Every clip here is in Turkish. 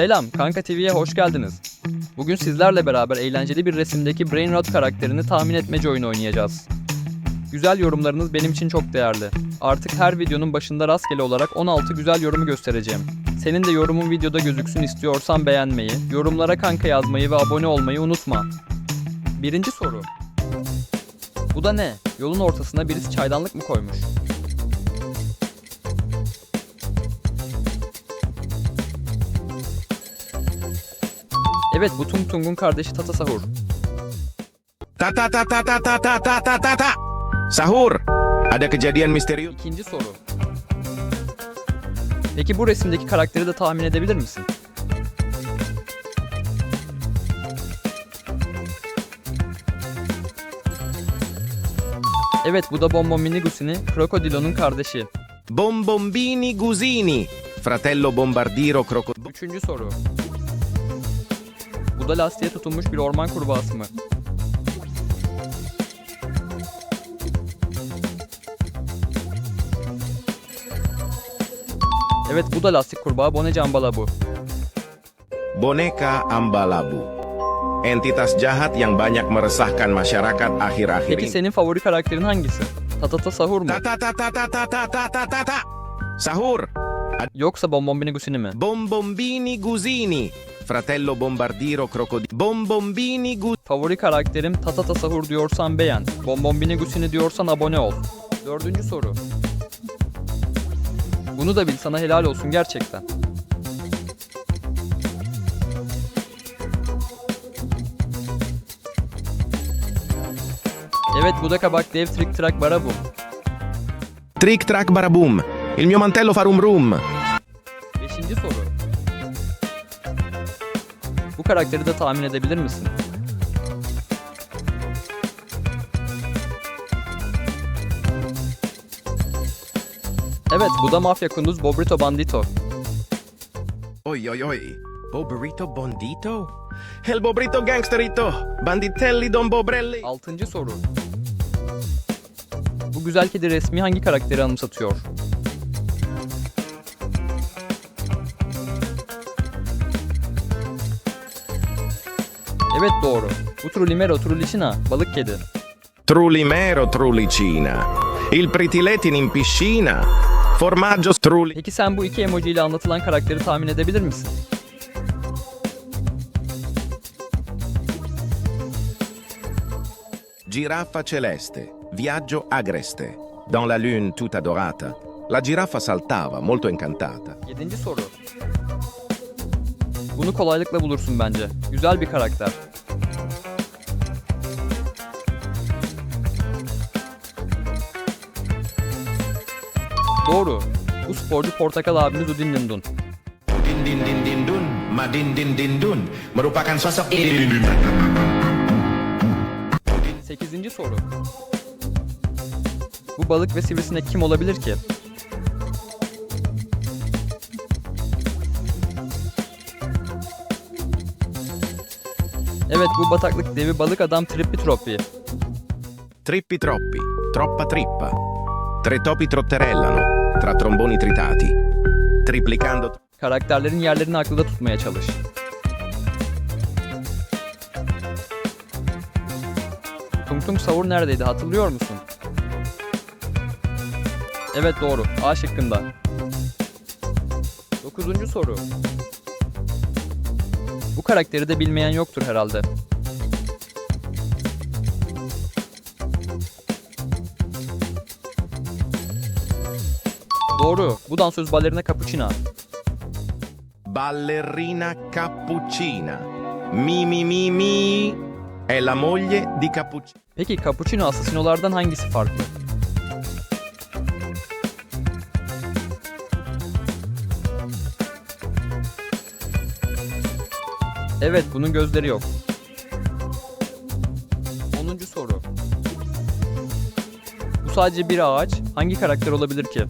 Selam, Kanka TV'ye hoş geldiniz. Bugün sizlerle beraber eğlenceli bir resimdeki Brain Rot karakterini tahmin etmece oyunu oynayacağız. Güzel yorumlarınız benim için çok değerli. Artık her videonun başında rastgele olarak 16 güzel yorumu göstereceğim. Senin de yorumun videoda gözüksün istiyorsan beğenmeyi, yorumlara kanka yazmayı ve abone olmayı unutma. Birinci soru. Bu da ne? Yolun ortasına birisi çaydanlık mı koymuş? Evet bu Tung Tung'un kardeşi Tata Sahur. Ta ta ta ta ta ta ta ta ta ta ta. Sahur. Ada kejadian misterius. İkinci soru. Peki bu resimdeki karakteri de tahmin edebilir misin? Evet bu da Bonbon Minigusini, Krokodilo'nun kardeşi. Bombombini Gusini. Fratello Bombardiro Crocodilo. Üçüncü soru. Bu da lastiğe tutunmuş bir orman kurbağası mı? Evet bu da lastik kurbağa Boneca Ambalabu. Boneka Ambalabu. Entitas jahat yang banyak meresahkan masyarakat akhir-akhir Peki senin favori karakterin hangisi? Tatata Sahur mu? Tata tata tata tata tata tata. Sahur. Yoksa Bombombini Gusini mi? Bombombini Guzini. Fratello Bombardiro Crocodilo. Bombombini Gu... Favori karakterim Tatata Sahur diyorsan beğen. Bonbon Minigusini diyorsan abone ol. Dördüncü soru. Bunu da bil sana helal olsun gerçekten. Evet bu da kabak dev trick track barabum. Trick track barabum. Il mio mantello fa rum rum. Karakteri de tahmin edebilir misin? Evet bu da mafya kunduz Bobrito Bandito. Oi oi oi. Bobrito Bondito? El Bobrito Gangsterito. Banditelli Don Bobrelli. Altıncı soru. Bu güzel kedi resmi hangi karakteri anımsatıyor? Evet doğru. Trulimero Trulicina, balık kedi. Trulimero Trulicina. Il Pritiletin in piscina. Formaggio Struli. Peki sen bu iki emoji ile anlatılan karakteri tahmin edebilir misin? Giraffa celeste. Viaggio agreste. Dans la lune tutta dorata. La giraffa saltava, molto incantata. Yedinci soru. Bunu kolaylıkla bulursun bence. Güzel bir karakter. Doğru. Bu sporcu Portakal abimiz Udin Dindun. Din din din din dun, madin din din dun merupakan sosok ini. Sekizinci soru. Bu balık ve sivrisinek kim olabilir ki? Evet bu bataklık devi balık adam Trippi Troppi. Trippi troppi. Troppa trippa. Tre topi trotterellano. Tra tromboni tritati. Triplicando. Karakterlerin yerlerini akılda tutmaya çalış. Tung Tung Savur neredeydi hatırlıyor musun? Evet doğru. A şıkkında. Dokuzuncu soru. Karakteri de bilmeyen yoktur herhalde. Doğru. Bu dansöz balerina Capuchina. Ballerina cappuccina. Mi mi mi mi. È la moglie di Cappuccino. Peki cappuccino asasinolardan hangisi farklı? Evet, bunun gözleri yok. 10. soru. Bu sadece bir ağaç. Hangi karakter olabilir ki?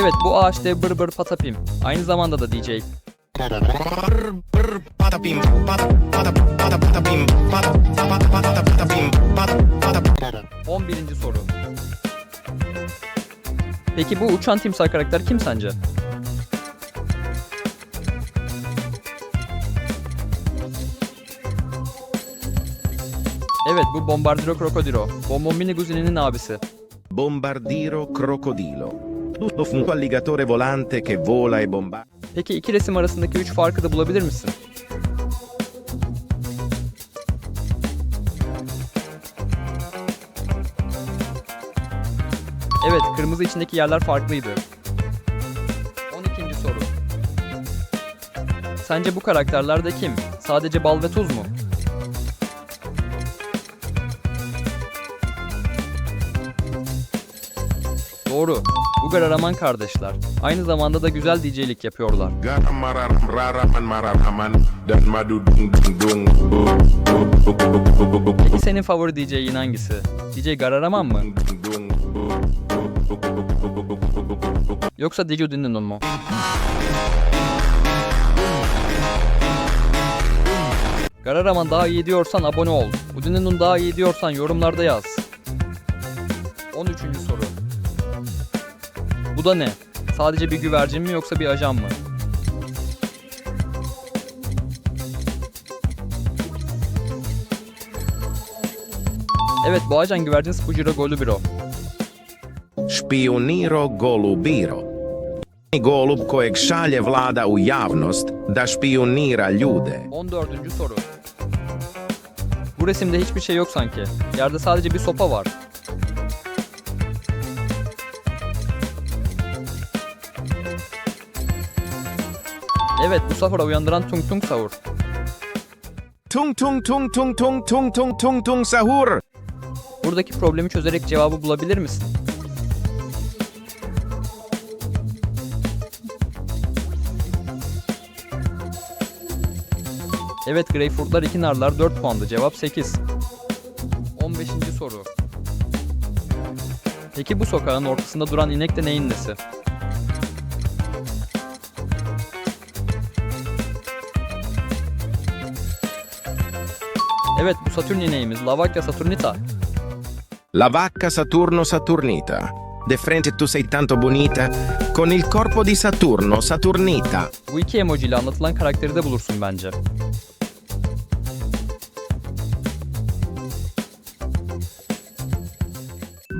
Evet, bu ağaç dev bır bır patapim. Aynı zamanda da DJ. Brr, brr, patapim, Peki bu uçan timsah karakter kim sence? Evet bu Bombardiro Crocodilo. Bombombini Guzini'nin abisi. Bombardiro crocodilo. Tutto un alligatore volante che vola e bombarda. Peki iki resim arasındaki üç farkı da bulabilir misin? Evet, kırmızı içindeki yerler farklıydı. 12. soru. Sence bu karakterler de kim? Sadece bal ve tuz mu? Doğru. Bu Gararaman kardeşler. Aynı zamanda da güzel DJ'lik yapıyorlar. Peki senin favori DJ'in hangisi? DJ Gararaman mı? Yoksa Dijo Dinlinon mu? Gararaman daha iyi diyorsan abone ol. Udinenun daha iyi diyorsan yorumlarda yaz. 13. soru. Bu da ne? Sadece bir güvercin mi yoksa bir ajan mı? Evet bu ajan güvercin Spujiro Golubiro. Špioniro golubiro. Golub kojeg šalje vlada u javnost da špionira ljude. 14. soru. Bu resimde hiçbir şey yok sanki. Yerde sadece bir sopa var. Evet, bu sahura uyandıran tung tung sahur. Tung tung tung tung tung tung tung tung tung sahur. Buradaki problemi çözerek cevabı bulabilir misin? Evet, Greyfurtlar 2 narlar 4 puandı. Cevap 8. 15. soru. Peki bu sokağın ortasında duran inek de neyin nesi? Evet, bu Satürn ineğimiz Lavakya Saturnita. La vacca Saturno Saturnita. De frente tu sei tanto bonita. Con il corpo di Saturno Saturnita. Bu iki emoji ile anlatılan karakteri de bulursun bence.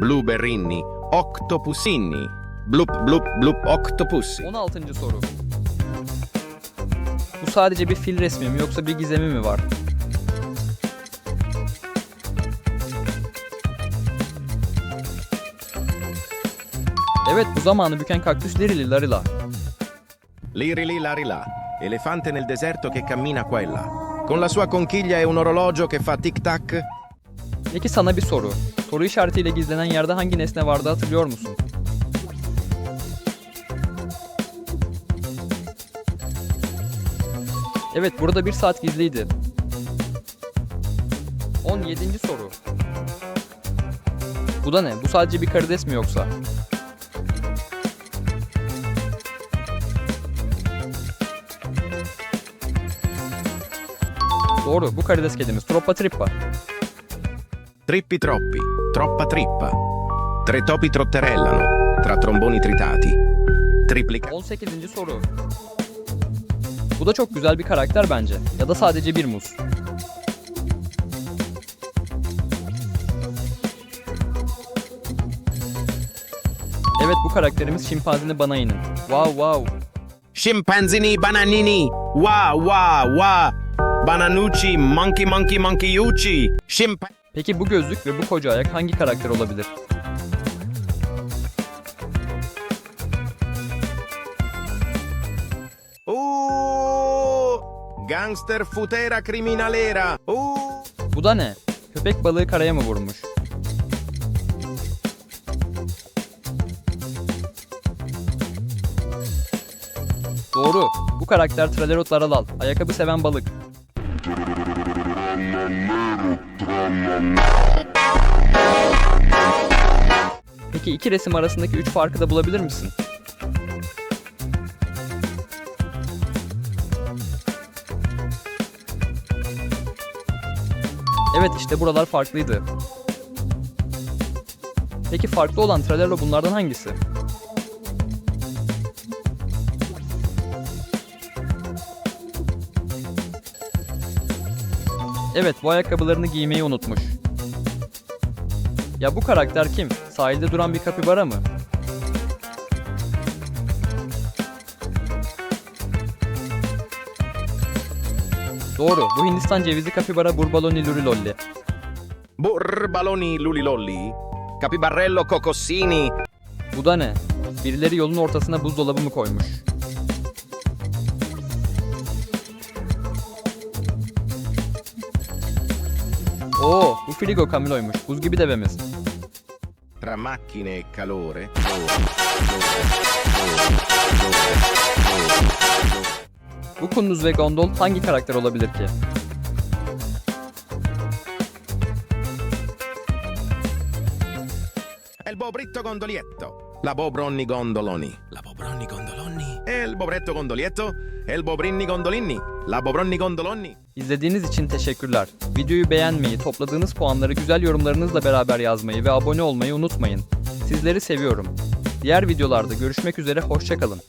Blueberrini. Octopusinni. Blup blup blup octopussi. 16. soru. Bu sadece bir fil resmi mi yoksa bir gizemi mi var? Evet bu zamanı büken kaktüs Lirili Larila. Lirili larila. Elefante nel deserto che cammina qua e là. Con la sua conchiglia e un orologio che fa tic-tac. Peki sana bir soru. Soru işaretiyle gizlenen yerde hangi nesne vardı hatırlıyor musun? Evet burada bir saat gizliydi. 17. soru. Bu da ne? Bu sadece bir karides mi yoksa? Doğru, bu karides kedimiz. Troppa trippa. Trippi troppi. Troppa trippa. Tre topi trotterellano. Tra tromboni tritati. Triplica. 18. soru. Bu da çok güzel bir karakter bence. Ya da sadece bir muz. Evet bu karakterimiz şimpanzini Banai'nin. Wow wow. Scimpanzini bananini. Wa wa wa. Bananucci. Monkey monkey monkeyucci. Scimpa... Peki bu gözlük ve bu koca ayak hangi karakter olabilir? Uh, gangster futera criminalera. Uh. Bu da ne? Köpek balığı karaya mı vurmuş? Doğru. Bu karakter Tralerot Laralal. Ayakkabı seven balık. Peki iki resim arasındaki üç farkı da bulabilir misin? Evet işte buralar farklıydı. Peki farklı olan Trello bunlardan hangisi? Evet, bu ayakkabılarını giymeyi unutmuş. Ya bu karakter kim? Sahilde duran bir kapibara mı? Doğru, bu Hindistan cevizi kapibara Burbaloni Lurilolli. Burbaloni lulilolli. Capibarello cocossini. Bu da ne? Birileri yolun ortasına buzdolabı mı koymuş? Oo, bu Frigo Camilo'ymuş. Buz gibi devemiz. Tra macchine e calore. Bu kunduz ve gondol hangi karakter olabilir ki? İl bobritto gondolietto. La bobronni gondoloni. La bobronni gondoloni? İl bobretto gondolietto. İl bobrinni gondolini. La bobronni gondoloni. İzlediğiniz için teşekkürler. Videoyu beğenmeyi, topladığınız puanları güzel yorumlarınızla beraber yazmayı ve abone olmayı unutmayın. Sizleri seviyorum. Diğer videolarda görüşmek üzere, hoşçakalın.